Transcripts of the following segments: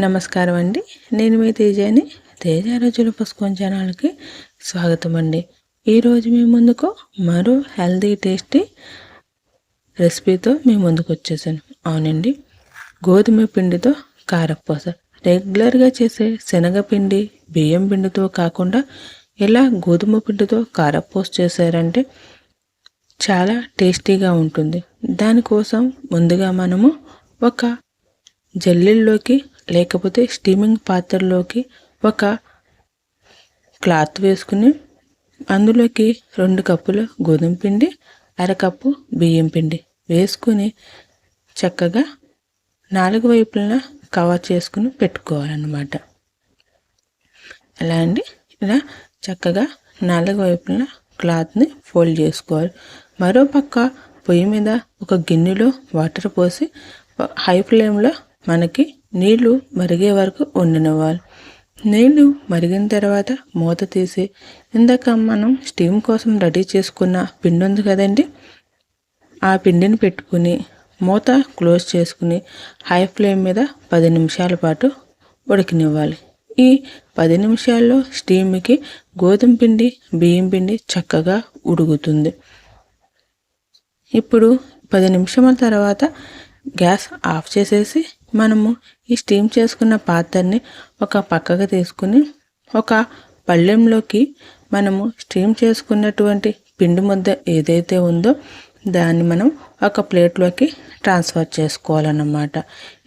నమస్కారం అండి. నేను మీ తేజాని. తేజ రోజుల పుస్తకం ఛానల్కి స్వాగతం అండి ఈరోజు మీ ముందుకు మరో హెల్దీ టేస్టీ రెసిపీతో మీ ముందుకు వచ్చేసాను. అవునండి. గోధుమ పిండితో కారపూస. రెగ్యులర్గా చేసే శనగపిండి బియ్యం పిండితో కాకుండా ఇలా గోధుమ పిండితో కారపూస చేశారంటే చాలా టేస్టీగా ఉంటుంది. దానికోసం ముందుగా మనము ఒక జల్లెల్లోకి లేకపోతే స్టీమింగ్ పాత్రలోకి ఒక క్లాత్ వేసుకుని అందులోకి రెండు కప్పుల గోధుమ పిండి అరకప్పు బియ్యం పిండి వేసుకుని చక్కగా నాలుగు వైపులా కవర్ చేసుకుని పెట్టుకోవాలన్నమాట. ఎలా అండి? ఇలా చక్కగా నాలుగు వైపులా క్లాత్ని ఫోల్డ్ చేసుకోవాలి. మరో పక్క పొయ్యి మీద ఒక గిన్నెలో వాటర్ పోసి హై ఫ్లేమ్లో మనకి నీళ్ళు మరిగే వరకు వండినవ్వాలి నీళ్ళు మరిగిన తర్వాత మూత తీసి ఇందాక మనం స్టీమ్ కోసం రెడీ చేసుకున్న పిండి ఉంది కదండి ఆ పిండిని పెట్టుకుని మూత క్లోజ్ చేసుకుని హై ఫ్లేమ్ మీద పది నిమిషాల పాటు ఉడకనివ్వాలి. ఈ పది నిమిషాల్లో స్టీమ్కి గోధుమ పిండి బియ్యం పిండి చక్కగా ఉడుకుతుంది. ఇప్పుడు పది నిమిషాల తర్వాత గ్యాస్ ఆఫ్ చేసేసి మనము ఈ స్టీమ్ చేసుకున్న పాత్రని ఒక పక్కకు తీసుకుని ఒక పళ్ళెంలోకి మనము స్టీమ్ చేసుకున్నటువంటి పిండి ముద్ద ఏదైతే ఉందో దాన్ని మనం ఒక ప్లేట్లోకి ట్రాన్స్ఫర్ చేసుకోవాలన్నమాట.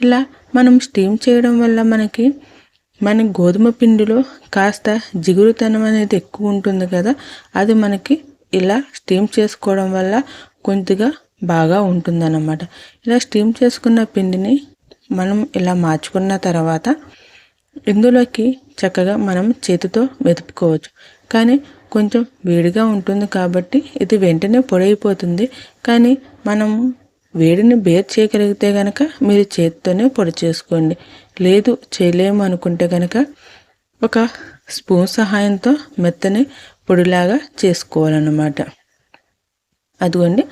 ఇలా మనం స్టీమ్ చేయడం వల్ల మనకి మన గోధుమ పిండిలో కాస్త జిగురుతనం అనేది ఎక్కువ ఉంటుంది కదా అది మనకి ఇలా స్టీమ్ చేసుకోవడం వల్ల కొద్దిగా బాగా ఉంటుందన్నమాట. ఇలా స్టీమ్ చేసుకున్న పిండిని మనం ఇలా మార్చుకున్న తర్వాత ఇందులోకి చక్కగా మనం చేతితో మెదుపుకోవచ్చు కానీ కొంచెం వేడిగా ఉంటుంది కాబట్టి ఇది వెంటనే పొడైపోతుంది. కానీ మనం వేడిని బేర్ చేయగలిగితే కనుక మీరు చేతితోనే పొడి చేసుకోండి. లేదు చేయలేము అనుకుంటే కనుక ఒక స్పూన్ సహాయంతో మెత్తని పొడిలాగా చేసుకోవాలన్నమాట. అదిగోండి.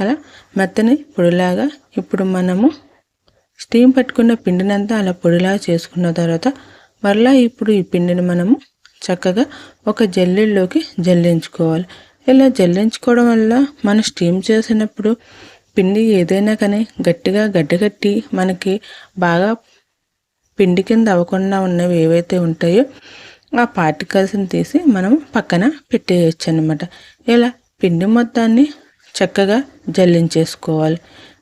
అలా మెత్తని పొడిలాగా ఇప్పుడు మనము స్టీమ్ పట్టుకున్న పిండినంతా అలా పొడిలా చేసుకున్న తర్వాత మరలా ఇప్పుడు ఈ పిండిని మనము చక్కగా ఒక జల్లెల్లోకి జల్లించుకోవాలి. ఇలా జల్లించుకోవడం వల్ల మనం స్టీమ్ చేసినప్పుడు పిండి ఏదైనా కానీ గట్టిగా గడ్డగట్టి మనకి బాగా పిండి కింద అవ్వకుండా ఉన్నవి ఏవైతే ఉంటాయో ఆ పార్టికల్స్ని తీసి మనం పక్కన పెట్టేయచ్చు అనమాట ఇలా పిండి మొత్తాన్ని చక్కగా జల్లించేసుకోవాలి.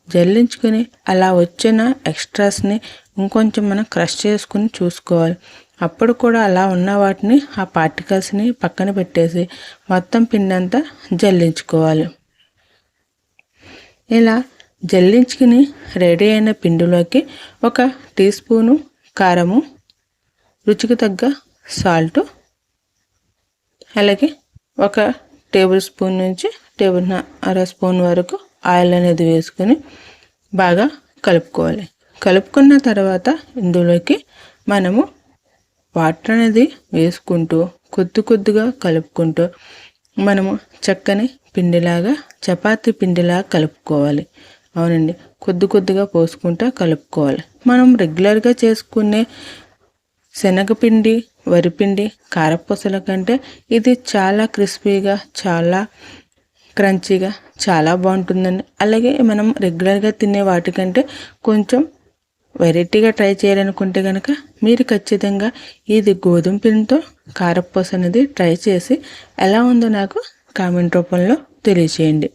జల్లించుకొని అలా వచ్చిన ఎక్స్ట్రాస్ని ఇంకొంచెం మనం క్రష్ చేసుకుని చూసుకోవాలి. అప్పుడు కూడా అలా ఉన్న వాటిని ఆ పార్టికల్స్ని పక్కన పెట్టేసి మొత్తం పిండి అంతా జల్లించుకోవాలి. ఇలా జల్లించుకుని రెడీ అయిన పిండిలోకి ఒక టీ స్పూను కారము రుచికి తగ్గ సాల్ట్ అలాగే ఒక టేబుల్ స్పూన్ నుంచి టేబుల్ అర స్పూన్ వరకు ఆయిల్ అనేది వేసుకొని బాగా కలుపుకోవాలి. కలుపుకున్న తర్వాత ఇందులోకి మనము వాటర్ అనేది వేసుకుంటూ కొద్ది కొద్దిగా కలుపుకుంటూ మనము చక్కని పిండిలాగా చపాతీ పిండిలాగా కలుపుకోవాలి. అవునండి. కొద్ది కొద్దిగా పోసుకుంటూ కలుపుకోవాలి. మనం రెగ్యులర్గా చేసుకునే శనగపిండి వరిపిండి కారపూసల కంటే ఇది చాలా క్రిస్పీగా చాలా క్రంచీగా చాలా బాగుంటుందండి. అలాగే మనం రెగ్యులర్గా తినే వాటికంటే కొంచెం వెరైటీగా ట్రై చేయాలనుకుంటే కనుక మీరు ఖచ్చితంగా ఇది గోధుమ పిండితో కారపూస అనేది ట్రై చేసి ఎలా ఉందో నాకు కామెంట్ రూపంలో తెలియచేయండి.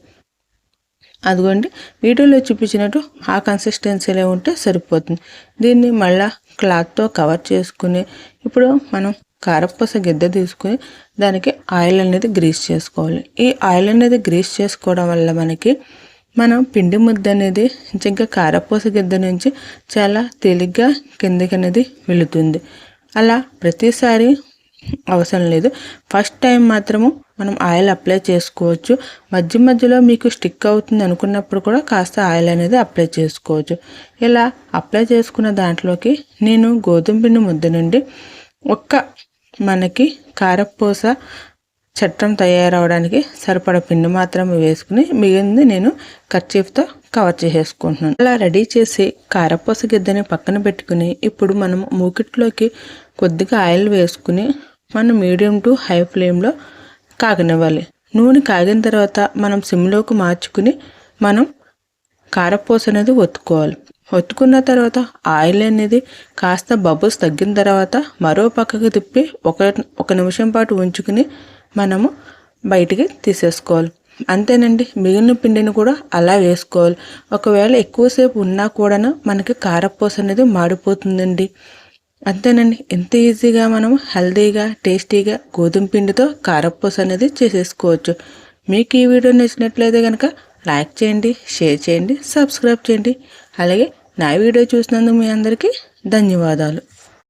అదిగోండి వీడియోలో చూపించినట్టు ఆ కన్సిస్టెన్సీలో ఉంటే సరిపోతుంది. దీన్ని మళ్ళా క్లాత్తో కవర్ చేసుకుని ఇప్పుడు మనం కారపూస గిద్ద తీసుకుని దానికి ఆయిల్ అనేది గ్రీస్ చేసుకోవాలి. ఈ ఆయిల్ అనేది గ్రీస్ చేసుకోవడం వల్ల మనకి మనం పిండి ముద్ద అనేది ఇంకా కారపూస గిద్ద నుంచి చాలా తేలిగ్గా కిందకి అనేది వెళుతుంది. అలా ప్రతిసారి అవసరం లేదు. ఫస్ట్ టైం మాత్రము మనం ఆయిల్ అప్లై చేసుకోవచ్చు. మధ్య మధ్యలో మీకు స్టిక్ అవుతుంది అనుకున్నప్పుడు కూడా కాస్త ఆయిల్ అనేది అప్లై చేసుకోవచ్చు. ఇలా అప్లై చేసుకున్న దాంట్లోకి నేను గోధుమ పిండి ముద్ద నుండి ఒక్క మనకి కారపూస చట్టం తయారవడానికి సరిపడ పిండి మాత్రమే వేసుకుని మిగిలింది నేను కర్చీఫ్తో కవర్ చేసేసుకుంటున్నాను. అలా రెడీ చేసి కారపూస గిద్దని పక్కన పెట్టుకుని ఇప్పుడు మనం మూకిట్లోకి కొద్దిగా ఆయిల్ వేసుకుని మనం మీడియం టు హై ఫ్లేమ్లో కాగనివ్వాలి. నూనె కాగిన తర్వాత మనం సిమ్లోకి మార్చుకుని మనం కారపూస అనేది ఒత్తుకోవాలి. ఒత్తుకున్న తర్వాత ఆయిల్ అనేది కాస్త బబుల్స్ తగ్గిన తర్వాత మరో పక్కకు తిప్పి ఒక ఒక నిమిషం పాటు ఉంచుకుని మనము బయటికి తీసేసుకోవాలి. అంతేనండి మిగిలిన పిండిని కూడా అలా వేసుకోవాలి. ఒకవేళ ఎక్కువసేపు ఉన్నా కూడా మనకి కారపూస అనేది మాడిపోతుందండి. అంతేనండి ఎంత ఈజీగా మనం హెల్దీగా టేస్టీగా గోధుమ పిండితో కారపూస అనేది చేసేసుకోవచ్చు. మీకు ఈ వీడియో నచ్చినట్లయితే కనుక లైక్ చేయండి షేర్ చేయండి సబ్స్క్రైబ్ చేయండి. అలాగే నా వీడియో చూసినందుకు మీ అందరికీ ధన్యవాదాలు.